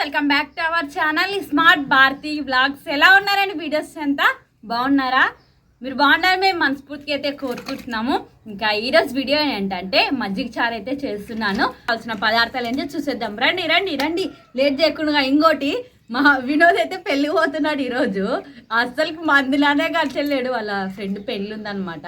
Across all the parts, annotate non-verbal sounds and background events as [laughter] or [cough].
Welcome back to our channel. Smart Bharati vlogs ఎలా ఉన్నారండి videos అంతా? బాగున్నారా? మీరు బాగున్నారు మేము మనస్ఫూర్తిగా అయితే కోరుకుంటున్నాము. ఇంకా ఈరోజు వీడియో ఏంటంటే మజ్జిగ చారు అయితే చేస్తున్నాను. కావాల్సిన పదార్థాలు ఏంటో చూసేద్దాం. రండి రండి రండి. లేట్ చేయకుండా ఇంకోటి మా వినోద్ అయితే పెళ్ళి పోతున్నాడు ఈరోజు. అస్సలు మందులానే కలిచెళ్ళాడు వాళ్ళ ఫ్రెండ్ పెళ్ళి ఉందన్నమాట.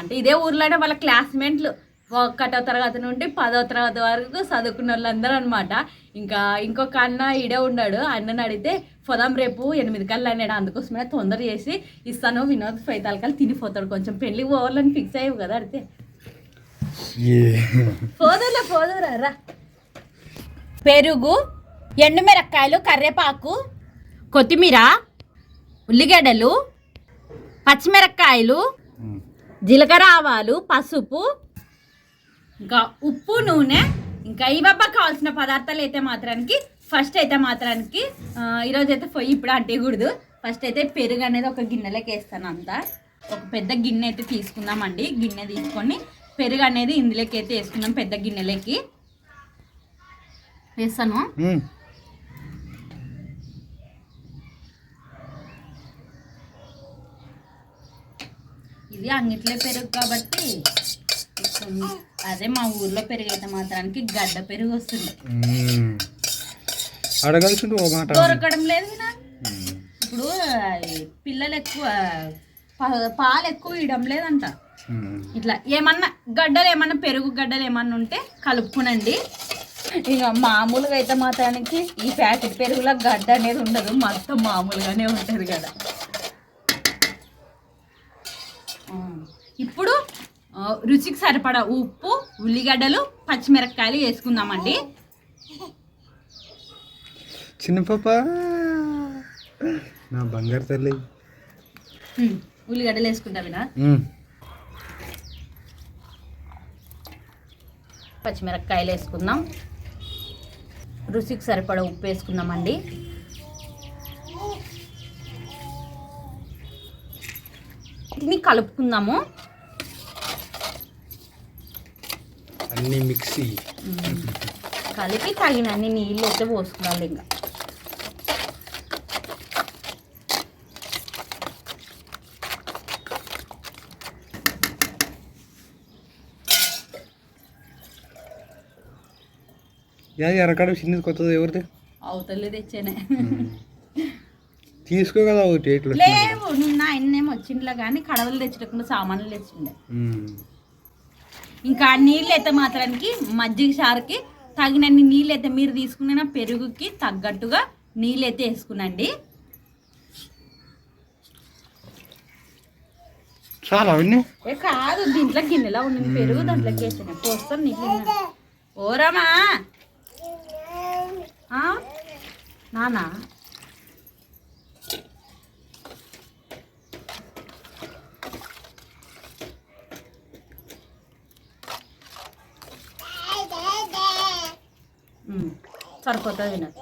అంటే ఇదే ఊర్లోనే వాళ్ళ క్లాస్మేట్లు. ఒకటో తరగతి నుండి పదో తరగతి వరకు చదువుకున్న వాళ్ళందరూ అనమాట ఇంకా ఇంకొక అన్న ఈడే ఉన్నాడు. అన్నని అడిగితే పొదాం రేపు ఎనిమిది కల్లా అన్నాడు. అందుకోసమే తొందర చేసి ఇస్తాను వినోద్ ఫైతాలకల్ తినిపోతాడు కొంచెం. పెళ్ళి పోవాలని ఫిక్స్ అయ్యావు కదా అడిగితే. పోదులే పోదురా రా. పెరుగు ఎండుమిరక్కాయలు కర్రేపాకు కొత్తిమీర ఉల్లిగడ్డలు పచ్చిమిరక్కాయలు జీలకర్ర ఆవాలు పసుపు ఇంకా ఉప్పు నూనె ఇంకా ఇవబ్బ కావాల్సిన పదార్థాలు అయితే మాత్రానికి ఫస్ట్ అయితే మాత్రానికి ఈరోజు అయితే పొయ్యి ఇప్పుడు అంటేయకూడదు. ఫస్ట్ అయితే పెరుగు అనేది ఒక గిన్నెలోకి వేస్తాను అంతా. ఒక పెద్ద గిన్నె అయితే తీసుకుందామండి. గిన్నె తీసుకొని పెరుగు అనేది ఇందులోకి అయితే వేసుకున్నాం పెద్ద గిన్నెలోకి. వేస్తాను. ఇది అంగిట్లే పెరుగు కాబట్టి అదే మా ఊర్లో పెరుగు అయితే మాత్రానికి గడ్డ పెరుగు వస్తుంది. దొరకడం లేదు ఇప్పుడు పిల్లలు ఎక్కువ పాలు ఎక్కువ ఇవ్వడం లేదంట. ఇట్లా ఏమన్నా గడ్డలు ఏమన్నా పెరుగు గడ్డలు ఏమన్నా ఉంటే కలుపుకునండి. ఇక మామూలుగా అయితే మాత్రానికి ఈ ప్యాకెట్ పెరుగులో గడ్డ అనేది ఉండదు. మొత్తం మామూలుగానే ఉంటుంది కదా. ఇప్పుడు రుచికి సరిపడా ఉప్పు ఉల్లిగడ్డలు పచ్చిమిరపకాయలు వేసుకుందామండి. చిన్న పాప. నా బంగారు తల్లి. ఉల్లిగడ్డలు వేసుకుంటా వినా? ఉమ్. పచ్చిమిరపకాయలు వేసుకుందాం. రుచికి సరిపడా ఉప్పు వేసుకుందామండి. వీటిని కలుపుకుందాము. అన్ని మిక్సీ కలిపి తగినన్ని నీళ్ళు అయితే పోసుకోవాలి ఇంకా. యా ఎరకాడ చిన్నది కొత్తది ఎవరిది? అవతలే తెచ్చానే. తీసుకో కదా ఒకటి లేవు నిన్న ఆయన్నేమో వచ్చిండ్లే కానీ కడవలు తెచ్చకుండా సామాన్లు తెచ్చిండే. ఇంకా నీళ్ళు అయితే మాత్రానికి మజ్జిగ చారుకి తగినన్ని నీళ్ళు అయితే మీరు తీసుకున్న పెరుగుకి తగ్గట్టుగా నీళ్ళు అయితే వేసుకునండి. చాలా ఏ కాదు దీంట్లో గిన్నెలో ఉండింది పెరుగు దాంట్లోకి వేసాను పోస్తాను నీళ్ళు ఓరమా ఆ? నానా? సరిపోతుంది వినదు.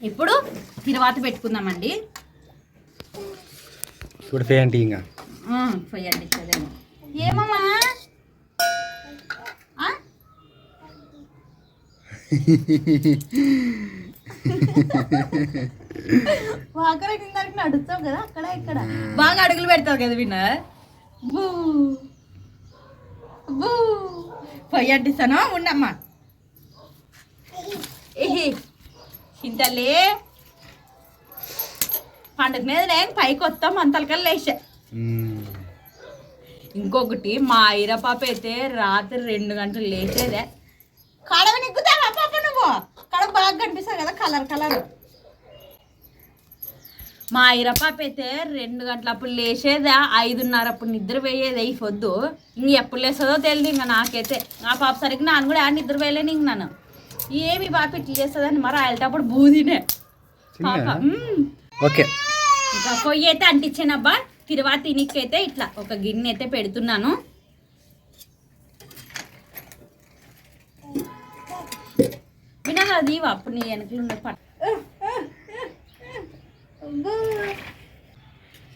ఇప్పుడు తిరువాత పెట్టుకుందామండి. ఇప్పుడు ఫేంటి ఇంకా. పోయండి ఏమమ్మా? వాకర కిందకి నడుస్తావు కదా అక్కడ ఇక్కడ. బాగా అడుగులు పెడతావు కదా విన్న. బూ. బూ. పొయ్యండి సను? ఉండమ్మా ఏహే ఇంతలే. పండుగ మీద నేను పైకి వస్తాం అంతలకల్లా లేచా. ఇంకొకటి మా ఐర పాప అయితే రాత్రి రెండు గంటలు లేచేదే. కడవ నిగ్గుతావా పాప నువ్వు? కడవ బాగా కనిపిస్తావు కదా కలర్ కలర్. మా ఐర పాప అయితే రెండు గంటల అప్పుడు లేచేదే ఐదున్నర అప్పుడు నిద్ర పోయేది ఈ పొద్దు. ఇంక ఎప్పుడు లేస్తుందో తెలియదు ఇంకా నాకైతే. నా పాప సరిగ్గా నాన్న కూడా ఆ నిద్ర పోయలేను ఇంక నన్ను. ఏమి ఇట్లా చేస్తుందని మరి వెళ్ళేటప్పుడు బూదినే. ఓకే. ఇంకా పొయ్యి అయితే అంటించానబ్బా. తిరువాత తినికైతే ఇట్లా ఒక గిన్నె అయితే పెడుతున్నాను. వినదు అది అప్పుడు నీ వెనకలు ఉన్న పట్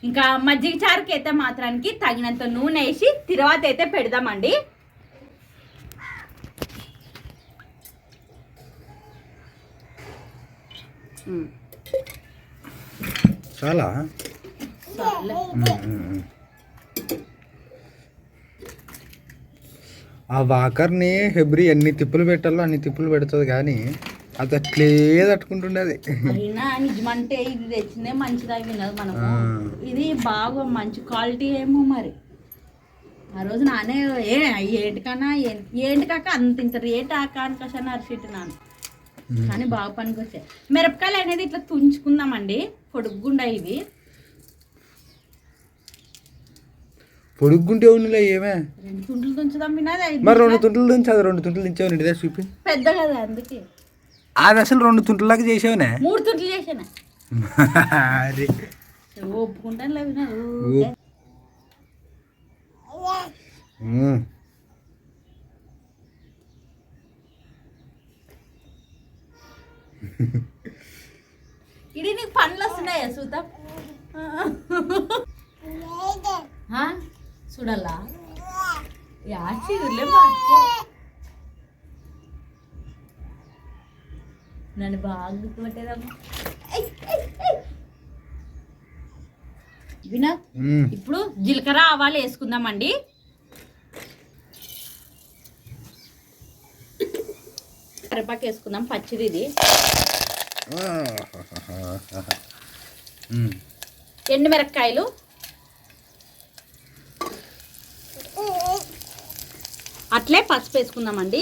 ఇంకా మజ్జిగ చారుకి అయితే మాత్రానికి తగినంత నూనె వేసి తిరువాత అయితే పెడదామండి. చాలా. ఆ వాకర్ని హెబ్రి ఎన్ని తిప్పులు పెట్టాలో అన్ని తిప్పులు పెడుతుంది కానీ అది అట్లే తట్టుకుంటుండేది అయినా నిజమంటే ఇది తెచ్చిందే మంచిదా వినదు మనకు. ఇది బాగా మంచి క్వాలిటీ ఏమో మరి. ఆ రోజు నానే ఏ ఏంటికన్నా ఏ- ఏంటికాక అంత ఇంత రేట్ ఆ కానికసా అరిసిట్టు నాన్న. కానీ బాగా పనికి వచ్చాయి మిరపకాయలు అనేది ఇట్లా తుంచుకుందామండి. పొడుగ్గుండా ఇవి. పొడుగ్గుంటే ఉన్నలే ఏమే? రెండు తుంట్లు తుంచుదాం వినది మరి రెండు తుంటలు దించి అది రెండు తుంటలు దించావు ఇంటిదే చూపి. పెద్ద కదా అందుకే. అది అసలు రెండు తుంటలాగా చేసావునే? మూడు తుంట్లు చేసాను? అది ఒప్పుకుంటాను లే ఇది నీకు పనులు వస్తున్నాయా? చూద్దాం? చూడాలా? ఊర్లే నన్ను బాగా గుర్తుపట్టేదమ్మా. ఇప్పుడు జీలకర్ర ఆవాలు వేసుకుందామండి. కరివేపాకు వేసుకుందాం పచ్చిది ఇది. ఉమ్. ఎండు మిరపకాయలు. అట్లే పసుపు వేసుకుందామండి.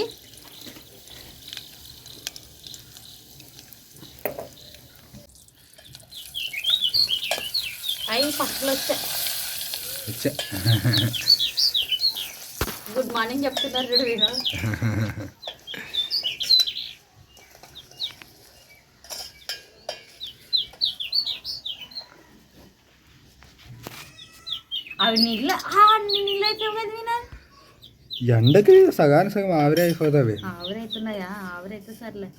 అవి పసుపులు వచ్చా. గుడ్ మార్నింగ్ చెప్తున్నారు చూడు [laughs] నీళ్ళు? ఆ, అన్ని నీళ్ళు అయితే కదా ఎండకి సగానికి సగం ఆవిరి అయిపోతుంది ఆవిరైతున్నాయా ఆవిరైతే సర్లే.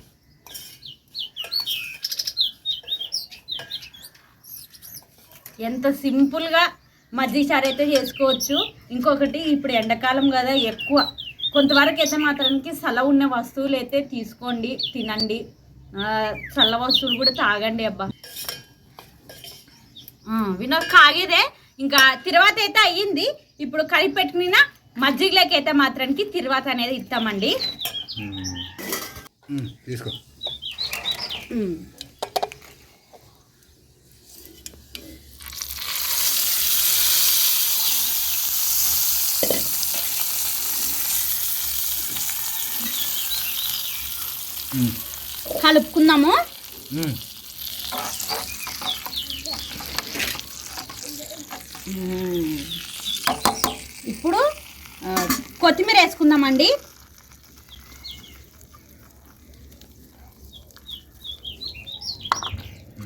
ఎంత సింపుల్గా మజ్జిగ చారు అయితే చేసుకోవచ్చు. ఇంకొకటి ఇప్పుడు ఎండాకాలం కదా ఎక్కువ. కొంతవరకు అయితే మాత్రానికి చల్ల ఉన్న వస్తువులు అయితే తీసుకోండి తినండి. చల్ల వస్తువులు కూడా తాగండి అబ్బా. వినోద్ కాగేదే? ఇంకా తిరువాత అయితే అయ్యింది. ఇప్పుడు కలిపి పెట్టిన మజ్జిగలోకి అయితే మాత్రానికి తిరువాత అనేది ఇస్తామండి. తీసుకో. కలుపుకుందాము. ఇప్పుడు కొత్తిమీర వేసుకుందామండి.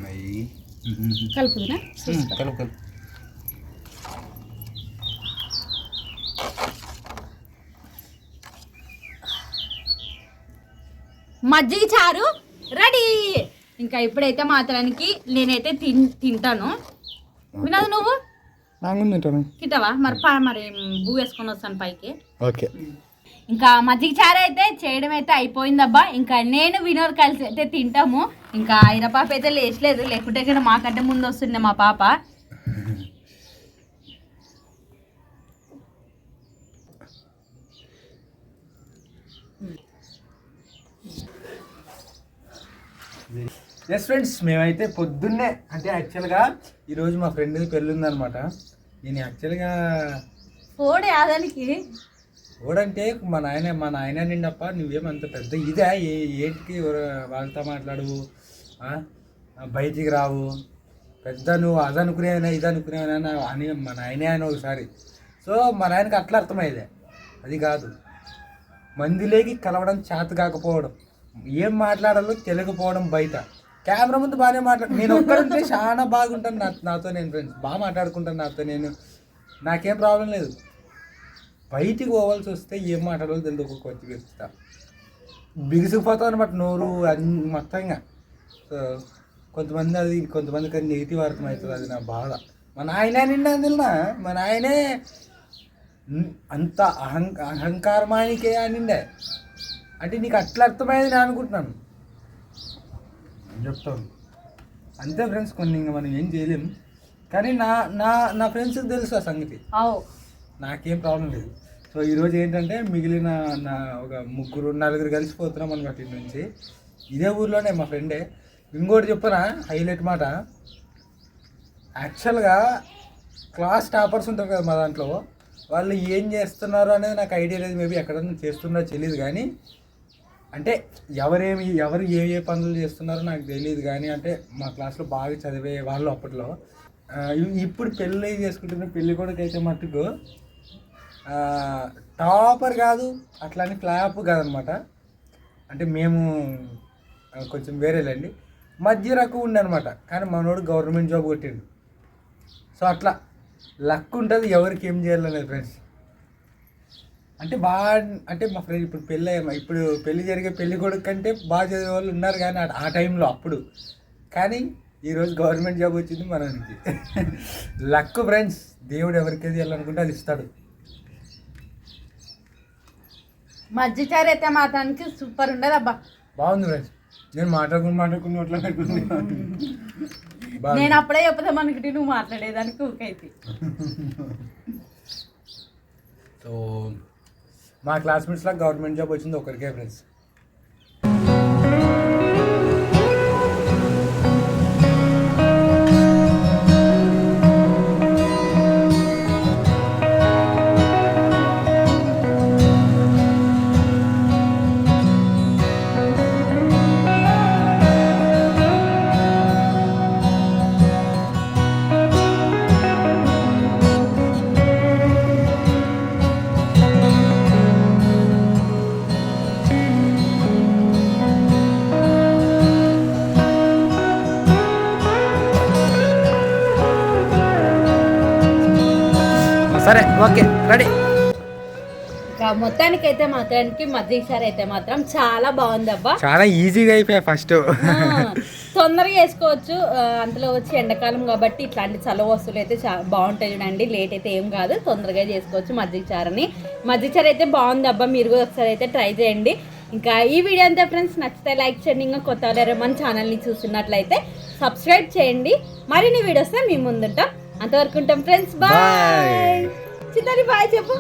అయ్యి. ఉమ్, కలుపుదునా? ఉమ్, కలుపు కలుపు. మజ్జిగ చారు రెడీ. ఇంకా ఇప్పుడైతే మాత్రానికి నేనైతే తిన్ తింటాను. వినదు నువ్వు? తింటాను. తింటావా? మరి పా మరి బూ వేసుకొని వస్తాను పైకి. ఓకే. ఇంకా మజ్జిగ చారు అయితే చేయడం అయితే అయిపోయిందబ్బా. ఇంకా నేను వినోద్ కలిసి అయితే తింటాము. ఇంకా ఐర పాప అయితే లేచలేదు. లేకుంటే మాకంటే ముందు వస్తుండే మా పాప. ఎస్ ఫ్రెండ్స్ మేమైతే పొద్దున్నే అంటే యాక్చువల్గా ఈరోజు మా ఫ్రెండ్ పెళ్ళి ఉందనమాట నేను యాక్చువల్గా పోడే ఆదానికి ఓడంటే మా నాయన మా నాయన నిండప్ప నువ్వేమంత పెద్ద ఇదే? ఏ- ఏంటికి వాళ్ళతో మాట్లాడు ఆ? ఆ, బయటికి రావు? పెద్ద నువ్వు అది అనుకునేవనా ఇది అనుకునేవనా అని మా నాయనే అని ఒకసారి. సో మా నాయనకి అట్లా అర్థమయ్యేదే. అది కాదు. మందిలోకి కలవడం చేత కాకపోవడం. ఏం మాట్లాడాలో తెలియకపోవడం బయట. కెమెరా ముందు బాగానే మాట్లాడు నేను ఒక్కడంటే చాలా బాగుంటాను నా నాతో నేను ఫ్రెండ్స్ బాగా మాట్లాడుకుంటాను నాతో నేను. నాకేం ప్రాబ్లం లేదు. బయటికి పోవాల్సి వస్తే ఏం మాట్లాడాలో తెలియదు ఒక్కొక్క వచ్చి గెలుస్తా బిగిసిపోతావు అనమాట నోరు అన్ని మొత్తంగా. సో కొంతమంది అది కొంతమందికి అది నెగిటివ్ అర్థం అవుతుంది. అది నా బాధ. మన ఆయన నిండా అందులో మన నాయనే అంత అహం అహంకారమానికే అనిండే అంటే నీకు అట్లా అర్థమైంది నేను అనుకుంటున్నాను. చెప్తాను అంతే ఫ్రెండ్స్ కొన్ని ఇంకా మనం ఏం చేయలేం. కానీ నా నా నా ఫ్రెండ్స్కి తెలుసు ఆ సంగతి. నాకేం ప్రాబ్లం లేదు. సో ఈరోజు ఏంటంటే మిగిలిన నా ఒక ముగ్గురు నలుగురు కలిసిపోతున్నాం అనమాట ఇటు నుంచి. ఇదే ఊర్లోనే మా ఫ్రెండే ఇంకోటి చెప్పనా? హైలైట్ మాట. యాక్చువల్గా క్లాస్ టాపర్స్ ఉంటారు కదా మా దాంట్లో. వాళ్ళు ఏం చేస్తున్నారు అనేది నాకు ఐడియా లేదు. మేబీ ఎక్కడన్నా చేస్తున్నారో తెలియదు కానీ అంటే ఎవరేమి ఎవరు ఏ ఏ పనులు చేస్తున్నారో నాకు తెలియదు కానీ అంటే మా క్లాస్లో బాగా చదివే వాళ్ళు అప్పట్లో. ఇప్పుడు పెళ్ళి చేసుకుంటున్న పెళ్ళి కూడా అయితే మట్టుకు టాపర్ కాదు అట్లానే ఫ్లాప్ కాదనమాట. అంటే మేము కొంచెం వేరేలేండి. మధ్య రకం ఉండనమాట కానీ మనోడు గవర్నమెంట్ జాబ్ కొట్టిండు. సో అట్లా లక్ ఉంటుంది ఎవరికి ఏం చేయాలనేది ఫ్రెండ్స్ అంటే బాగా అంటే మా ఫ్రెండ్ ఇప్పుడు పెళ్ళి ఇప్పుడు పెళ్ళి జరిగే పెళ్ళి కొడుకు కంటే బాగా చదివే వాళ్ళు ఉన్నారు కానీ ఆ- ఆ టైంలో అప్పుడు. కానీ ఈరోజు గవర్నమెంట్ జాబ్ వచ్చింది మనకి లక్ ఫ్రెండ్స్ దేవుడు ఎవరికి చేయాలనుకుంటే అది ఇస్తాడు. మజ్జిచారు అయితే మాత్రానికి సూపర్ ఉండదు అబ్బా. బాగుంది ఫ్రెండ్స్ నేను మాట్లాడుకుని మాట్లాడుకుని అట్లా [laughs] నేను అప్పుడే చెప్తాం అనుకుంటే నువ్వు మాట్లాడేదానికి ఊకైతే. సో [laughs] [laughs] మా క్లాస్మేట్స్లో గవర్నమెంట్ జాబ్ వచ్చింది ఒకరికే ఫ్రెండ్స్ సరే ఓకే రెడీ. ఇంకా మొత్తానికి అయితే మాత్రానికి మజ్జిగచారు అయితే మాత్రం చాలా బాగుంది అబ్బా చాలా ఈజీగా అయిపోయా ఫస్ట్ తొందరగా వేసుకోవచ్చు. ఆ, అంతలో వచ్చి ఎండాకాలం కాబట్టి ఇట్లాంటి చల్ల వస్తువులు అయితే చాలా బాగుంటాయి చూడండి. లేట్ అయితే ఏం కాదు. తొందరగా చేసుకోవచ్చు మజ్జిగ చారని. మజ్జిగ చారు అయితే బాగుంది అబ్బా మీరు కూడా ఒకసారి అయితే ట్రై చేయండి. ఇంకా ఈ వీడియో అంతా ఫ్రెండ్స్ నచ్చితే లైక్ చేయండి. ఇంకా కొత్త వాళ్ళు మన ఛానల్ని చూస్తున్నట్లయితే సబ్స్క్రైబ్ చేయండి. మరిన్ని వీడియోస్ మేము ముందుంటాం. అంతవరకు ఉంటాం ఫ్రెండ్స్ బాయ్. చిన్నది బాయ్ చెప్పు.